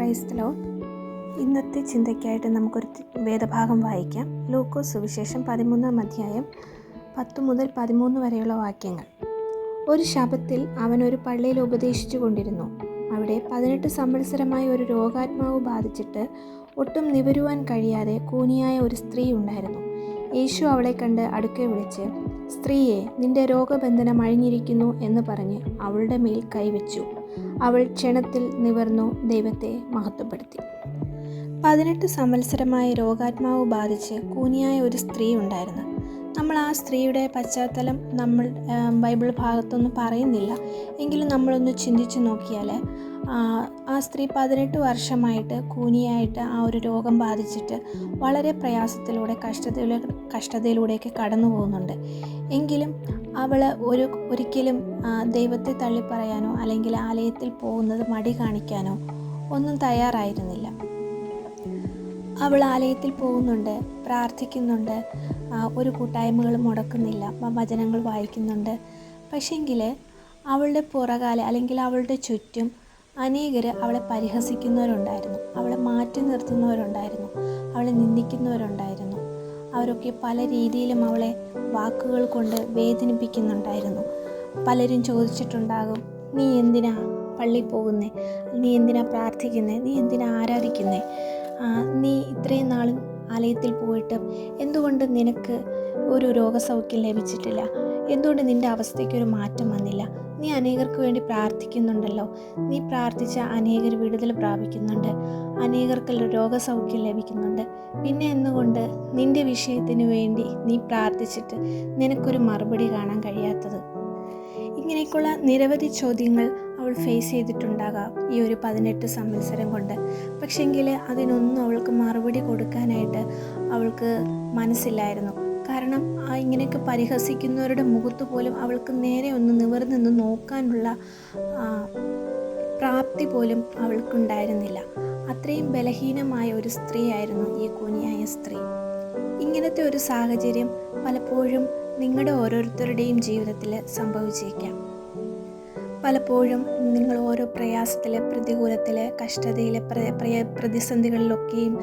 ക്രൈസ്തലോ ഇന്നത്തെ ചിന്തയ്ക്കായിട്ട് നമുക്കൊരു വേദഭാഗം വായിക്കാം. ലൂക്കോസ് സുവിശേഷം പതിമൂന്നാം അധ്യായം പത്ത് മുതൽ പതിമൂന്ന് വരെയുള്ള വാക്യങ്ങൾ. ഒരു ശബത്തിൽ അവൻ ഒരു പള്ളിയിൽ ഉപദേശിച്ചു കൊണ്ടിരുന്നു. അവിടെ പതിനെട്ട് സമ്മത്സരമായ ഒരു രോഗാത്മാവ് ബാധിച്ചിട്ട് ഒട്ടും നിവരുവാൻ കഴിയാതെ കൂനിയായ ഒരു സ്ത്രീ ഉണ്ടായിരുന്നു. യേശു അവളെ കണ്ട് അടുക്കെ വിളിച്ച് സ്ത്രീയെ നിന്റെ രോഗബന്ധനം അഴിഞ്ഞിരിക്കുന്നു എന്ന് പറഞ്ഞ് അവളുടെ മേൽ കൈവച്ചു. അവൾ ക്ഷണത്തിൽ നിവർന്നു ദൈവത്തെ മഹത്വപ്പെടുത്തി. പതിനെട്ട് സംവത്സരമായ രോഗാത്മാവ് ബാധിച്ച് കൂനിയായ ഒരു സ്ത്രീ ഉണ്ടായിരുന്നു. നമ്മൾ ആ സ്ത്രീയുടെ പശ്ചാത്തലം നമ്മൾ ബൈബിൾ ഭാഗത്തൊന്നും പറയുന്നില്ല. എങ്കിലും നമ്മളൊന്ന് ചിന്തിച്ചു നോക്കിയാൽ ആ, സ്ത്രീ പതിനെട്ട് വർഷമായിട്ട് കൂനിയായിട്ട് ആ ഒരു രോഗം ബാധിച്ചിട്ട് വളരെ പ്രയാസത്തിലൂടെ കഷ്ടതയിലൂടെ കഷ്ടതയിലൂടെയൊക്കെ കടന്നു പോകുന്നുണ്ട്. എങ്കിലും അവൾ ഒരു ഒരിക്കലും ദൈവത്തെ തള്ളിപ്പറയാനോ അല്ലെങ്കിൽ ആലയത്തിൽ പോകുന്നത് മടി കാണിക്കാനോ ഒന്നും തയ്യാറായിരുന്നില്ല. അവൾ ആലയത്തിൽ പോകുന്നുണ്ട് പ്രാർത്ഥിക്കുന്നുണ്ട് ഒരു കൂട്ടായ്മകളും മുടക്കുന്നില്ല വചനങ്ങൾ വായിക്കുന്നുണ്ട്. പക്ഷേങ്കിൽ അവളുടെ പുറകാലെ അല്ലെങ്കിൽ അവളുടെ ചുറ്റും അനേകർ അവളെ പരിഹസിക്കുന്നവരുണ്ടായിരുന്നു. അവളെ മാറ്റി നിർത്തുന്നവരുണ്ടായിരുന്നു. അവളെ നിന്ദിക്കുന്നവരുണ്ടായിരുന്നു. അവരൊക്കെ പല രീതിയിലും അവളെ വാക്കുകൾ കൊണ്ട് വേദനിപ്പിക്കുന്നുണ്ടായിരുന്നു. പലരും ചോദിച്ചിട്ടുണ്ടാകും നീ എന്തിനാ പള്ളി പോകുന്നേ? നീ എന്തിനാ പ്രാർത്ഥിക്കുന്നേ? നീ എന്തിനാ ആരാധിക്കുന്നേ? നീ ഇത്രയും നാളും ആലയത്തിൽ പോയിട്ട് എന്തുകൊണ്ട് നിനക്ക് ഒരു രോഗസൗഖ്യം ലഭിച്ചിട്ടില്ല? എന്തുകൊണ്ട് നിന്റെ അവസ്ഥയ്ക്കൊരു മാറ്റം വന്നില്ല? നീ അനേകർക്ക് വേണ്ടി പ്രാർത്ഥിക്കുന്നുണ്ടല്ലോ. നീ പ്രാർത്ഥിച്ച അനേകർ വിടുതൽ പ്രാപിക്കുന്നുണ്ട്. അനേകർക്ക് രോഗസൗഖ്യം ലഭിക്കുന്നുണ്ട്. പിന്നെ എന്തുകൊണ്ട് നിന്റെ വിഷയത്തിന് വേണ്ടി നീ പ്രാർത്ഥിച്ചിട്ട് നിനക്കൊരു മറുപടി കാണാൻ കഴിയാത്തത്? ഇങ്ങനെയൊക്കെയുള്ള നിരവധി ചോദ്യങ്ങൾ അവൾ ഫേസ് ചെയ്തിട്ടുണ്ടാകാം ഈ ഒരു പതിനെട്ട് സംവത്സരം കൊണ്ട്. പക്ഷെങ്കിൽ അതിനൊന്നും അവൾക്ക് മറുപടി കൊടുക്കാനായിട്ട് അവൾക്ക് മനസ്സില്ലായിരുന്നു. കാരണം ആ ഇങ്ങനെയൊക്കെ പരിഹസിക്കുന്നവരുടെ മുഖത്ത് പോലും അവൾക്ക് നേരെ ഒന്ന് നിവർന്ന് നോക്കാനുള്ള പ്രാപ്തി പോലും അവൾക്കുണ്ടായിരുന്നില്ല. അത്രയും ബലഹീനമായ ഒരു സ്ത്രീയായിരുന്നു ഈ കൂനിയായ സ്ത്രീ. ഇങ്ങനത്തെ ഒരു സാഹചര്യം പലപ്പോഴും നിങ്ങളുടെ ഓരോരുത്തരുടെയും ജീവിതത്തിൽ സംഭവിച്ചേക്കാം. പലപ്പോഴും നിങ്ങൾ ഓരോ പ്രയാസത്തിൽ പ്രതികൂലത്തിൽ കഷ്ടതയിൽ പ്രതിസന്ധികളിലൊക്കെയും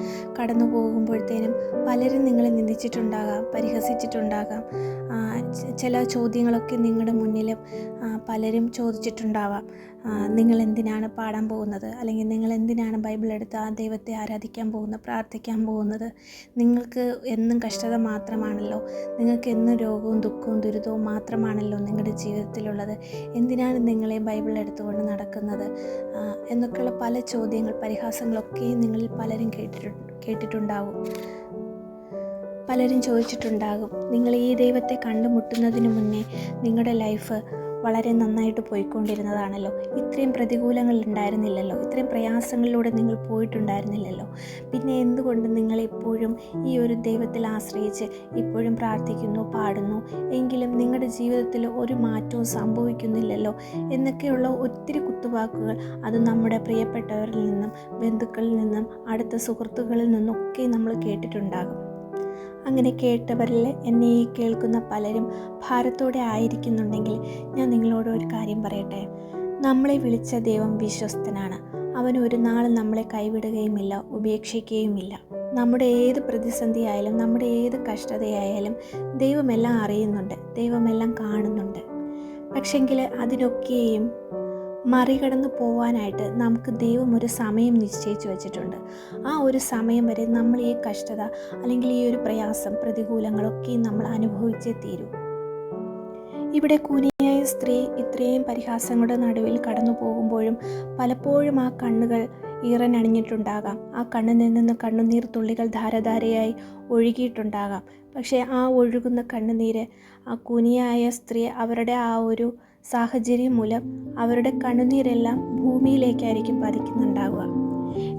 കടന്നു പോകുമ്പോഴത്തേനും പലരും നിങ്ങളെ നിന്ദിച്ചിട്ടുണ്ടാകാം പരിഹസിച്ചിട്ടുണ്ടാകാം. ചില ചോദ്യങ്ങളൊക്കെ നിങ്ങളുടെ മുന്നിൽ പലരും ചോദിച്ചിട്ടുണ്ടാവാം. നിങ്ങൾ എന്തിനാണ് പാടാൻ പോകുന്നത്? അല്ലെങ്കിൽ നിങ്ങൾ എന്തിനാണ് ബൈബിൾ എടുത്ത് ആ ദൈവത്തെ ആരാധിക്കാൻ പോകുന്നത് പ്രാർത്ഥിക്കാൻ പോകുന്നത്? നിങ്ങൾക്ക് എന്നും കഷ്ടത മാത്രമാണല്ലോ. നിങ്ങൾക്ക് എന്നും രോഗവും ദുഃഖവും ദുരിതവും മാത്രമാണല്ലോ നിങ്ങളുടെ ജീവിതത്തിലുള്ളത്. എന്തിനാണ് നിങ്ങളെ ബൈബിൾ എടുത്തുകൊണ്ട് നടക്കുന്നത്? എന്നൊക്കെയുള്ള പല ചോദ്യങ്ങൾ പരിഹാസങ്ങളൊക്കെയും നിങ്ങളിൽ പലരും കേട്ടിട്ടു കേട്ടിട്ടുണ്ടാവും. പലരും ചോദിച്ചിട്ടുണ്ടാകും. നിങ്ങൾ ഈ ദൈവത്തെ കണ്ടുമുട്ടുന്നതിന് മുന്നേ നിങ്ങളുടെ ലൈഫ് വളരെ നന്നായിട്ട് പോയിക്കൊണ്ടിരുന്നതാണല്ലോ. ഇത്രയും പ്രതികൂലങ്ങൾ ഉണ്ടായിരുന്നില്ലല്ലോ. ഇത്രയും പ്രയാസങ്ങളിലൂടെ നിങ്ങൾ പോയിട്ടുണ്ടായിരുന്നില്ലല്ലോ. പിന്നെ എന്തുകൊണ്ട് നിങ്ങൾ ഇപ്പോഴും ഈ ഒരു ദൈവത്തിൽ ആശ്രയിച്ച് ഇപ്പോഴും പ്രാർത്ഥിക്കുന്നു പാടുന്നു? എങ്കിലും നിങ്ങളുടെ ജീവിതത്തിൽ ഒരു മാറ്റവും സംഭവിക്കുന്നില്ലല്ലോ. എന്നൊക്കെയുള്ള ഒത്തിരി കുത്തുവാക്കുകൾ അത് നമ്മുടെ പ്രിയപ്പെട്ടവരിൽ നിന്നും ബന്ധുക്കളിൽ നിന്നും അടുത്ത സുഹൃത്തുക്കളിൽ നിന്നൊക്കെ നമ്മൾ കേട്ടിട്ടുണ്ടാകും. അങ്ങനെ കേട്ടവരിൽ എന്നെ ഈ കേൾക്കുന്ന പലരും ഭാരത്തോടെ ആയിരിക്കുന്നുണ്ടെങ്കിൽ ഞാൻ നിങ്ങളോട് ഒരു കാര്യം പറയട്ടെ? നമ്മളെ വിളിച്ച ദൈവം വിശ്വസ്തനാണ്. അവൻ ഒരു നാളും നമ്മളെ കൈവിടുകയുമില്ല ഉപേക്ഷിക്കുകയുമില്ല. നമ്മുടെ ഏത് പ്രതിസന്ധി ആയാലും നമ്മുടെ ഏത് കഷ്ടതയായാലും ദൈവമെല്ലാം അറിയുന്നുണ്ട് ദൈവമെല്ലാം കാണുന്നുണ്ട്. പക്ഷെങ്കിൽ അതിനൊക്കെയും മറികടന്ന് പോവാനായിട്ട് നമുക്ക് ദൈവം ഒരു സമയം നിശ്ചയിച്ചു വെച്ചിട്ടുണ്ട്. ആ ഒരു സമയം വരെ നമ്മൾ ഈ കഷ്ടത അല്ലെങ്കിൽ ഈ ഒരു പ്രയാസം പ്രതികൂലങ്ങളൊക്കെ നമ്മൾ അനുഭവിച്ചേ തീരൂ. ഇവിടെ കുനിയായ സ്ത്രീ ഇത്രയും പരിഹാസങ്ങളുടെ നടുവിൽ കടന്നു പോകുമ്പോഴും പലപ്പോഴും ആ കണ്ണുകൾ ഈറനണിഞ്ഞിട്ടുണ്ടാകാം. ആ കണ്ണിൽ നിന്ന് കണ്ണുനീർ തുള്ളികൾ ധാരധാരയായി ഒഴുകിയിട്ടുണ്ടാകാം. പക്ഷേ ആ ഒഴുകുന്ന കണ്ണുനീര് ആ കുനിയായ സ്ത്രീ അവരുടെ ആ ഒരു സാഹചര്യം മൂലം അവരുടെ കണ്ണുനീരെല്ലാം ഭൂമിയിലേക്കായിരിക്കും പതിക്കുന്നുണ്ടാവുക.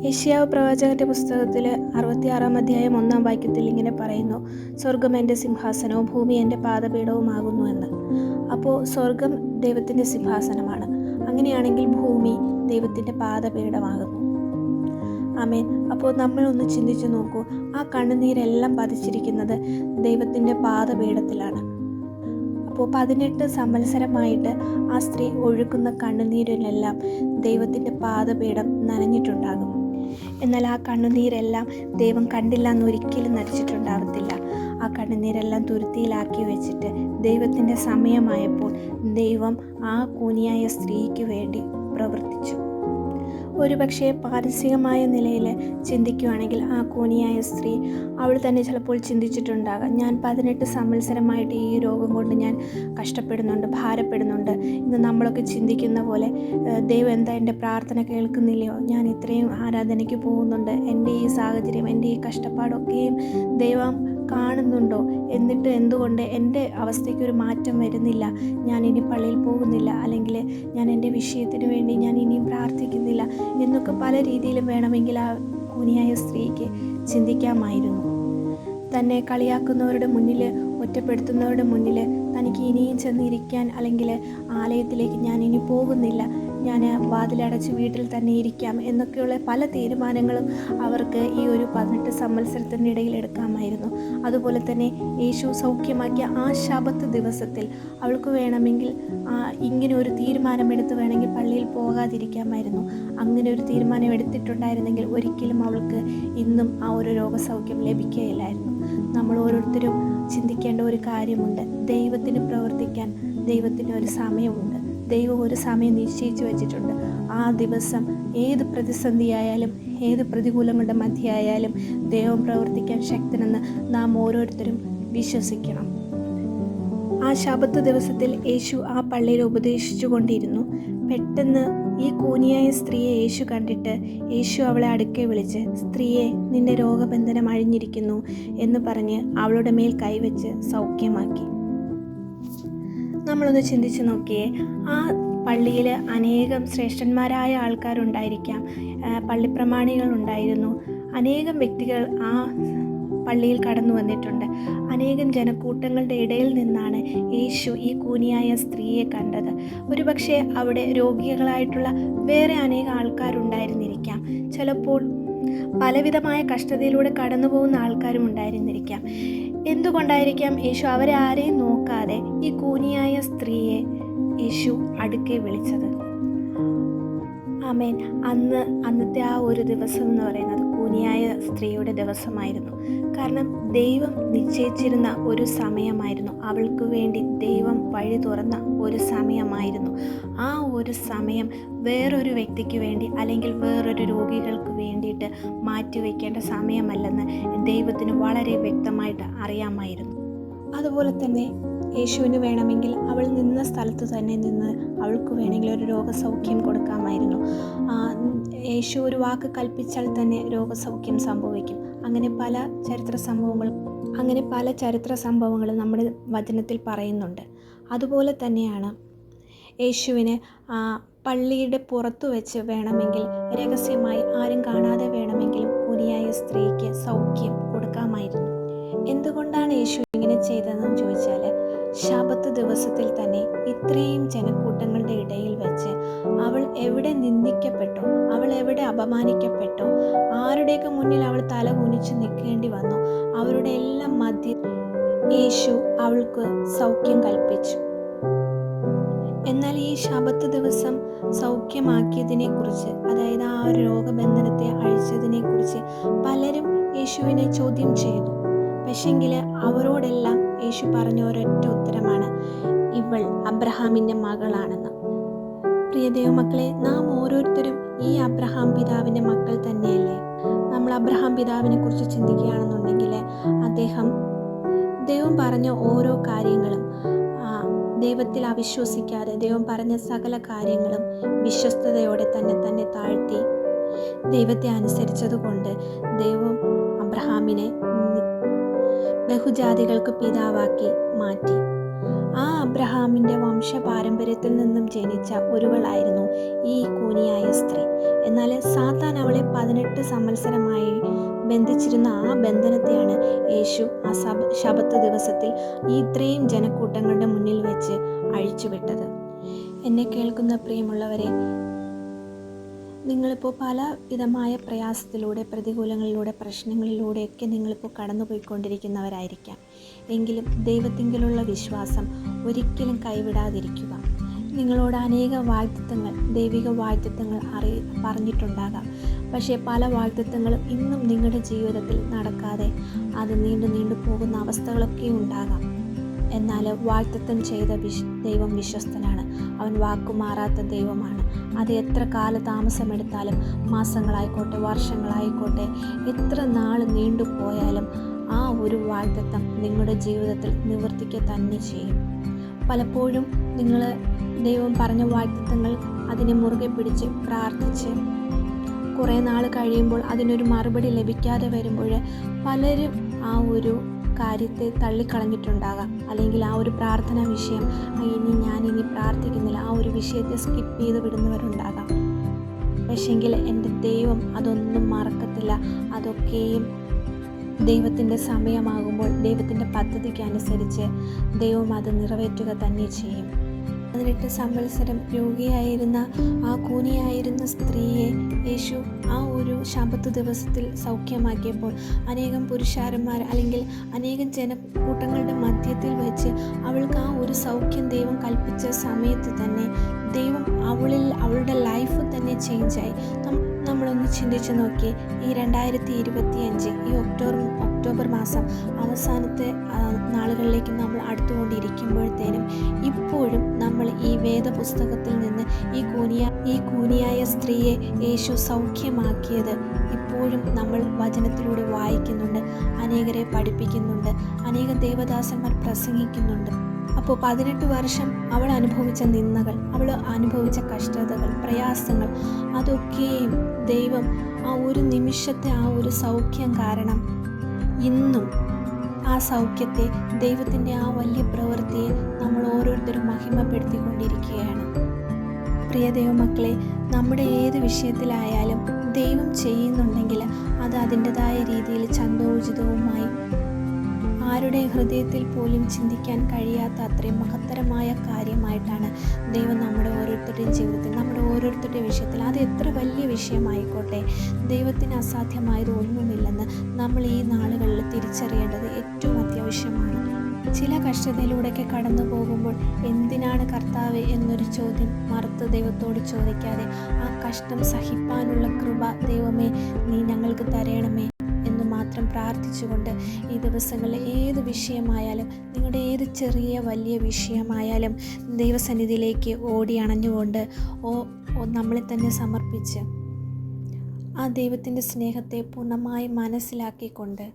യഷ്യാവ് പ്രവാചകന്റെ പുസ്തകത്തിൽ അറുപത്തിയാറാം അധ്യായം ഒന്നാം വാക്യത്തിൽ ഇങ്ങനെ പറയുന്നു സ്വർഗം എന്റെ സിംഹാസനവും ഭൂമി എന്റെ പാദപീഠവുമാകുന്നു എന്ന്. അപ്പോൾ സ്വർഗം ദൈവത്തിന്റെ സിംഹാസനമാണ്. അങ്ങനെയാണെങ്കിൽ ഭൂമി ദൈവത്തിന്റെ പാദപീഠമാകുന്നു. ആമേൻ. അപ്പോൾ നമ്മൾ ഒന്ന് ചിന്തിച്ചു നോക്കൂ ആ കണ്ണുനീരെല്ലാം പതിച്ചിരിക്കുന്നത് ദൈവത്തിന്റെ പാദപീഠത്തിലാണ്. അപ്പോൾ പതിനെട്ട് സംവത്സരമായിട്ട് ആ സ്ത്രീ ഒഴുക്കുന്ന കണ്ണുനീരിലെല്ലാം ദൈവത്തിന്റെ പാദപീഠം നനഞ്ഞിട്ടുണ്ടാകും. എന്നാൽ ആ കണ്ണുനീരെല്ലാം ദൈവം കണ്ടില്ല എന്നൊരിക്കലും നടിച്ചിട്ടുണ്ടാവത്തില്ല ആ കണ്ണുനീരെല്ലാം തുരുത്തിയിലാക്കി വെച്ചിട്ട് ദൈവത്തിന്റെ സമയമായപ്പോൾ ദൈവം ആ കൂനിയായ സ്ത്രീക്ക് വേണ്ടി പ്രവർത്തിച്ചു. ഒരുപക്ഷെ പാരസികമായ നിലയിൽ ചിന്തിക്കുകയാണെങ്കിൽ ആ കൂനിയായ സ്ത്രീ അവൾ തന്നെ ചിലപ്പോൾ ചിന്തിച്ചിട്ടുണ്ടാകാം. ഞാൻ പതിനെട്ട് സംവത്സരമായിട്ട് ഈ രോഗം കൊണ്ട് ഞാൻ കഷ്ടപ്പെടുന്നുണ്ട് ഭാരപ്പെടുന്നുണ്ട്. ഇന്ന് നമ്മളൊക്കെ ചിന്തിക്കുന്ന പോലെ ദൈവം എന്താ എന്റെ പ്രാർത്ഥന കേൾക്കുന്നില്ലയോ? ഞാൻ ഇത്രയും ആരാധനയ്ക്ക് പോകുന്നുണ്ട്. എന്റെ ഈ സാഹചര്യം എന്റെ ഈ കഷ്ടപ്പാടൊക്കെയും ദൈവം കാണുന്നുണ്ടോ? എന്നിട്ട് എന്തുകൊണ്ട് എന്റെ അവസ്ഥയ്ക്ക് ഒരു മാറ്റം വരുന്നില്ല? ഞാൻ ഇനി പള്ളിയിൽ പോകുന്നില്ല. അല്ലെങ്കിൽ ഞാൻ എന്റെ വിഷയത്തിന് വേണ്ടി ഞാൻ ഇനിയും പ്രാർത്ഥിക്കുന്നില്ല. എന്നൊക്കെ പല രീതിയിലും വേണമെങ്കിൽ ആ കൂനിയായ സ്ത്രീക്ക് ചിന്തിക്കാമായിരുന്നു. തന്നെ കളിയാക്കുന്നവരുടെ മുന്നിൽ ഒറ്റപ്പെടുത്തുന്നവരുടെ മുന്നിൽ തനിക്ക് ഇനിയും ചെന്നിരിക്കാൻ അല്ലെങ്കിൽ ആലയത്തിലേക്ക് ഞാൻ ഇനി പോകുന്നില്ല. ഞാൻ വാതിലടച്ച് വീട്ടിൽ തന്നെ ഇരിക്കാം എന്നൊക്കെയുള്ള പല തീരുമാനങ്ങളും അവർക്ക് ഈ ഒരു പതിനെട്ട് സംവത്സരത്തിന്റെ ഇടയിൽ എടുക്കാമായിരുന്നു. അതുപോലെ തന്നെ യേശു സൗഖ്യമാക്കിയ ആ ശബത്ത് ദിവസത്തിൽ അവൾക്ക് വേണമെങ്കിൽ ഇങ്ങനെ ഒരു തീരുമാനമെടുത്ത് വേണമെങ്കിൽ പള്ളിയിൽ പോകാതിരിക്കാമായിരുന്നു. അങ്ങനെ ഒരു തീരുമാനം എടുത്തിട്ടുണ്ടായിരുന്നെങ്കിൽ ഒരിക്കലും അവൾക്ക് ഇന്നും ആ ഒരു രോഗസൗഖ്യം ലഭിക്കുകയില്ലായിരുന്നു. നമ്മൾ ഓരോരുത്തരും ചിന്തിക്കേണ്ട ഒരു കാര്യമുണ്ട്. ദൈവത്തിന് പ്രവർത്തിക്കാൻ ദൈവത്തിന് ഒരു സമയമുണ്ട്. ദൈവം ഒരു സമയം നിശ്ചയിച്ചു വച്ചിട്ടുണ്ട്. ആ ദിവസം ഏത് പ്രതിസന്ധിയായാലും ഏത് പ്രതികൂലങ്ങളുടെ മധ്യയായാലും ദൈവം പ്രവർത്തിക്കാൻ ശക്തനെന്ന് നാം ഓരോരുത്തരും വിശ്വസിക്കണം. ആ ശബത്ത് ദിവസത്തിൽ യേശു ആ പള്ളിയിൽ ഉപദേശിച്ചു കൊണ്ടിരുന്നു. പെട്ടെന്ന് ഈ കൂനിയായ സ്ത്രീയെ യേശു കണ്ടിട്ട് യേശു അവളെ അടുക്കെ വിളിച്ച് സ്ത്രീയെ നിന്റെ രോഗബന്ധനം അഴിഞ്ഞിരിക്കുന്നു എന്ന് പറഞ്ഞ് അവളുടെ മേൽ കൈവച്ച് സൗഖ്യമാക്കി. നമ്മളൊന്ന് ചിന്തിച്ച് നോക്കിയേ. ആ പള്ളിയിൽ അനേകം ശ്രേഷ്ഠന്മാരായ ആൾക്കാരുണ്ടായിരിക്കാം. പള്ളിപ്രമാണികൾ ഉണ്ടായിരുന്നു. അനേകം വ്യക്തികൾ ആ പള്ളിയിൽ കടന്നു വന്നിട്ടുണ്ട്. അനേകം ജനക്കൂട്ടങ്ങളുടെ ഇടയിൽ നിന്നാണ് യേശു ഈ കൂനിയായ സ്ത്രീയെ കണ്ടത്. ഒരുപക്ഷെ അവിടെ രോഗികളായിട്ടുള്ള വേറെ അനേകം ആൾക്കാരുണ്ടായിരുന്നിരിക്കാം. ചിലപ്പോൾ പലവിധമായ കഷ്ടതയിലൂടെ കടന്നു പോകുന്ന ആൾക്കാരും ഉണ്ടായിരുന്നിരിക്കാം. എന്തുകൊണ്ടായിരിക്കാം യേശു അവരെ ആരെയും നോക്കാതെ ഈ കൂനിയായ സ്ത്രീയെ യേശു അടുക്കെ വിളിച്ചത്? ആമേൻ. അന്ന് അന്നത്തെ ആ ഒരു ദിവസം എന്ന് പറയുന്നത് കൂനിയായ സ്ത്രീയുടെ ദിവസമായിരുന്നു. കാരണം ദൈവം നിശ്ചയിച്ചിരുന്ന ഒരു സമയമായിരുന്നു. അവൾക്ക് വേണ്ടി ദൈവം വഴി തുറന്ന ഒരു സമയമായിരുന്നു. ആ ഒരു സമയം വേറൊരു വ്യക്തിക്ക് വേണ്ടി അല്ലെങ്കിൽ വേറൊരു രോഗികൾക്ക് വേണ്ടിയിട്ട് മാറ്റിവെക്കേണ്ട സമയമല്ലെന്ന് ദൈവത്തിന് വളരെ വ്യക്തമായിട്ട് അറിയാമായിരുന്നു. അതുപോലെ തന്നെ യേശുവിന് വേണമെങ്കിൽ അവൾ നിന്ന സ്ഥലത്ത് തന്നെ നിന്ന് അവൾക്ക് വേണമെങ്കിൽ ഒരു രോഗസൗഖ്യം കൊടുക്കാമായിരുന്നു. യേശു ഒരു വാക്ക് കൽപ്പിച്ചാൽ തന്നെ രോഗസൗഖ്യം സംഭവിക്കും. അങ്ങനെ പല ചരിത്ര സംഭവങ്ങൾ അങ്ങനെ പല ചരിത്ര സംഭവങ്ങൾ നമ്മുടെ വചനത്തിൽ പറയുന്നുണ്ട്. അതുപോലെ തന്നെയാണ് യേശുവിന് പള്ളിയുടെ പുറത്തു വെച്ച് വേണമെങ്കിൽ രഹസ്യമായി ആരും കാണാതെ വേണമെങ്കിലും കുനിയായ സ്ത്രീക്ക് സൗഖ്യം കൊടുക്കാമായിരുന്നു. എന്തുകൊണ്ടാണ് യേശു ഇങ്ങനെ ചെയ്തതെന്ന് ചോദിച്ചാൽ ശബത്ത് ദിവസത്തിൽ തന്നെ ഇത്രയും ജനക്കൂട്ടങ്ങളുടെ ഇടയിൽ വെച്ച് അവൾ എവിടെ നിന്ദിക്കപ്പെട്ടോ അവൾ എവിടെ അപമാനിക്കപ്പെട്ടോ ആരുടെയൊക്കെ മുന്നിൽ അവൾ തല കുനിച്ച് നിൽക്കേണ്ടി വന്നു അവരുടെ എല്ലാം മധ്യ യേശു അവൾക്ക് സൗഖ്യം കൽപ്പിച്ചു. എന്നാൽ ഈ ശബത്ത് ദിവസം സൗഖ്യമാക്കിയതിനെ കുറിച്ച് അതായത് ആ ഒരു രോഗബന്ധനത്തെ അഴിച്ചതിനെ കുറിച്ച് പലരും യേശുവിനെ ചോദ്യം ചെയ്തു പക്ഷെങ്കിൽ അവരോടെല്ലാം യേശു പറഞ്ഞ ഒരൊറ്റ ഉത്തരമാണ് ഇവൾ അബ്രഹാമിന്റെ മകളാണെന്ന്. പ്രിയ ദൈവമക്കളെ നാം ഓരോരുത്തരും ഈ അബ്രഹാം പിതാവിന്റെ മക്കൾ തന്നെയല്ലേ? നമ്മൾ അബ്രഹാം പിതാവിനെ കുറിച്ച് ചിന്തിക്കുകയാണെന്നുണ്ടെങ്കിൽ അദ്ദേഹം ദൈവം പറഞ്ഞ ഓരോ കാര്യങ്ങളും ദൈവത്തിൽ അവിശ്വസിക്കാതെ ദൈവം പറഞ്ഞ സകല കാര്യങ്ങളും വിശ്വസ്തയോടെ തന്നെ തന്നെ താഴ്ത്തി ദൈവത്തെ അനുസരിച്ചതുകൊണ്ട് ദൈവം അബ്രഹാമിനെ ബഹുജാതികൾക്ക് പിതാവാക്കി മാറ്റി. ആ അബ്രഹാമിന്റെ വംശ പാരമ്പര്യത്തിൽ നിന്നും ജനിച്ച ഒരുവളായിരുന്നു ഈ കൂനിയായ സ്ത്രീ. എന്നാൽ സാത്താൻ അവളെ പതിനെട്ട് സംവത്സരമായി ബന്ധിച്ചിരുന്ന ആ ബന്ധനത്തെയാണ് യേശു ആ സബ ശബത്ത് ദിവസത്തിൽ ഈ ഇത്രയും ജനക്കൂട്ടങ്ങളുടെ മുന്നിൽ വെച്ച് അഴിച്ചുവിട്ടത്. എന്നെ കേൾക്കുന്ന പ്രിയമുള്ളവരെ നിങ്ങളിപ്പോൾ പല വിധമായ പ്രയാസത്തിലൂടെ പ്രതികൂലങ്ങളിലൂടെ പ്രശ്നങ്ങളിലൂടെയൊക്കെ നിങ്ങളിപ്പോൾ കടന്നുപോയിക്കൊണ്ടിരിക്കുന്നവരായിരിക്കാം. എങ്കിലും ദൈവത്തിങ്കിലുള്ള വിശ്വാസം ഒരിക്കലും കൈവിടാതിരിക്കുക. നിങ്ങളോട് അനേക വാഗ്ദത്തങ്ങൾ ദൈവിക വാഗ്ദത്തങ്ങൾ അറി പറഞ്ഞിട്ടുണ്ടാകാം. പക്ഷേ പല വാഗ്ദത്തങ്ങളും ഇന്നും നിങ്ങളുടെ ജീവിതത്തിൽ നടക്കാതെ അത് നീണ്ടു നീണ്ടു പോകുന്ന അവസ്ഥകളൊക്കെ ഉണ്ടാകാം. എന്നാൽ വാഗ്ദത്തം ചെയ്ത വിശ് ദൈവം വിശ്വസ്തനാണ്. അവൻ വാക്കുമാറാത്ത ദൈവമാണ്. അത് എത്ര കാലതാമസമെടുത്താലും മാസങ്ങളായിക്കോട്ടെ വർഷങ്ങളായിക്കോട്ടെ എത്ര നാൾ നീണ്ടുപോയാലും ആ ഒരു വാഗ്ദത്തം നിങ്ങളുടെ ജീവിതത്തിൽ നിവർത്തിക്കുക തന്നെ ചെയ്യും. പലപ്പോഴും നിങ്ങൾ ദൈവം പറഞ്ഞ വാഗ്ദത്തങ്ങൾ അതിനെ മുറുകെ പിടിച്ച് പ്രാർത്ഥിച്ച് കുറേ നാൾ കഴിയുമ്പോൾ അതിനൊരു മറുപടി ലഭിക്കാതെ വരുമ്പോൾ പലരും ആ ഒരു കാര്യത്തെ തള്ളിക്കളഞ്ഞിട്ടുണ്ടാകാം. അല്ലെങ്കിൽ ആ ഒരു പ്രാർത്ഥന വിഷയം ഇനി ഞാൻ ഇനി പ്രാർത്ഥിക്കുന്നില്ല ആ ഒരു വിഷയത്തെ സ്കിപ്പ് ചെയ്ത് വിടുന്നവരുണ്ടാകാം. പക്ഷെങ്കിൽ എന്റെ ദൈവം അതൊന്നും മറക്കത്തില്ല. അതൊക്കെയും ദൈവത്തിന്റെ സമയമാകുമ്പോൾ ദൈവത്തിന്റെ പദ്ധതിക്ക് അനുസരിച്ച് ദൈവം അത് നിറവേറ്റുക തന്നെ ചെയ്യും. പതിനെട്ട് സംവത്സരം രോഗിയായിരുന്ന ആ കൂനിയായിരുന്ന സ്ത്രീയെ യേശു ആ ഒരു ശബത്ത് ദിവസത്തിൽ സൗഖ്യമാക്കിയപ്പോൾ അനേകം പുരുഷാരന്മാർ അല്ലെങ്കിൽ അനേകം ജനക്കൂട്ടങ്ങളുടെ മധ്യത്തിൽ വെച്ച് അവൾക്ക് ആ ഒരു സൗഖ്യം ദൈവം കൽപ്പിച്ച സമയത്ത് തന്നെ ദൈവം അവളിൽ അവളുടെ ലൈഫ് തന്നെ ചേഞ്ചായി നമ്മളൊന്ന് ചിന്തിച്ച് നോക്കി ഈ രണ്ടായിരത്തി ഇരുപത്തി അഞ്ച് ഈ ഒക്ടോബർ ഒക്ടോബർ മാസം അവസാനത്തെ നാളുകളിലേക്ക് നമ്മൾ അടുത്തുകൊണ്ടിരിക്കുമ്പോഴത്തേനും ഇപ്പോഴും നമ്മൾ ഈ വേദപുസ്തകത്തിൽ നിന്ന് ഈ കൂനിയ ഈ കൂനിയായ സ്ത്രീയെ യേശു സൗഖ്യമാക്കിയത് ഇപ്പോഴും നമ്മൾ വചനത്തിലൂടെ വായിക്കുന്നുണ്ട് അനേകരെ പഠിപ്പിക്കുന്നുണ്ട് അനേകം ദേവദാസന്മാർ പ്രസംഗിക്കുന്നുണ്ട്. അപ്പോൾ പതിനെട്ട് വർഷം അവൾ അനുഭവിച്ച നിന്ദകൾ അവൾ അനുഭവിച്ച കഷ്ടതകൾ പ്രയാസങ്ങൾ അതൊക്കെയും ദൈവം ആ ഒരു നിമിഷത്തെ ആ ഒരു സൗഖ്യം കാരണം ഇന്നും ആ സൗഖ്യത്തെ ദൈവത്തിന്റെ ആ വലിയ പ്രവൃത്തിയെ നമ്മൾ ഓരോരുത്തരും മഹിമപ്പെടുത്തിക്കൊണ്ടിരിക്കുകയാണ്. പ്രിയ ദൈവമക്കളെ നമ്മുടെ ഏത് വിഷയത്തിലായാലും ദൈവം ചെയ്യുന്നുണ്ടെങ്കിൽ അത് അതിന്റെതായ രീതിയിൽ ചന്തോചിതവുമായി ആരുടെ ഹൃദയത്തിൽ പോലും ചിന്തിക്കാൻ കഴിയാത്ത അത്രയും മഹത്തരമായ കാര്യമായിട്ടാണ് ദൈവം നമ്മുടെ ഓരോരുത്തരുടെയും ജീവിതത്തിൽ നമ്മുടെ ഓരോരുത്തരുടെ വിഷയത്തിൽ. അത് എത്ര വലിയ വിഷയമായിക്കോട്ടെ? ദൈവത്തിന് അസാധ്യമായത് ഒന്നുമില്ലെന്ന് നമ്മൾ ഈ നാളുകളിൽ തിരിച്ചറിയേണ്ടത് ഏറ്റവും അത്യാവശ്യമാണ്. ചില കഷ്ടതയിലൂടെയൊക്കെ കടന്നു പോകുമ്പോൾ എന്തിനാണ് കർത്താവ് എന്നൊരു ചോദ്യം മറുത്ത് ദൈവത്തോട് ചോദിക്കാതെ ആ കഷ്ടം സഹിപ്പാനുള്ള കൃപ ദൈവമേ നീ ഞങ്ങൾക്ക് തരയണമേ എന്ന് മാത്രം പ്രാർത്ഥിച്ചുകൊണ്ട് ഈ ദിവസങ്ങളിൽ ഏത് വിഷയമായാലും നിങ്ങളുടെ ഏത് ചെറിയ വലിയ വിഷയമായാലും ദൈവസന്നിധിയിലേക്ക് ഓടി അണഞ്ഞുകൊണ്ട് ഓ നമ്മളെ തന്നെ സമർപ്പിച്ച് ആ ദൈവത്തിന്റെ സ്നേഹത്തെ പൂർണമായി മനസ്സിലാക്കിക്കൊണ്ട്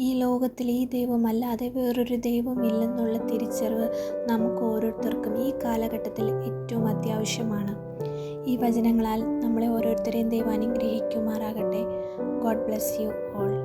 ഈ ലോകത്തിൽ ഈ ദൈവമല്ലാതെ വേറൊരു ദൈവമില്ലെന്നുള്ള തിരിച്ചറിവ് നമുക്ക് ഓരോരുത്തർക്കും ഈ കാലഘട്ടത്തിൽ ഏറ്റവും അത്യാവശ്യമാണ്. ഈ വചനങ്ങളാൽ നമ്മളെ ഓരോരുത്തരെയും ദൈവം അനുഗ്രഹിക്കുമാറാകട്ടെ. God bless you all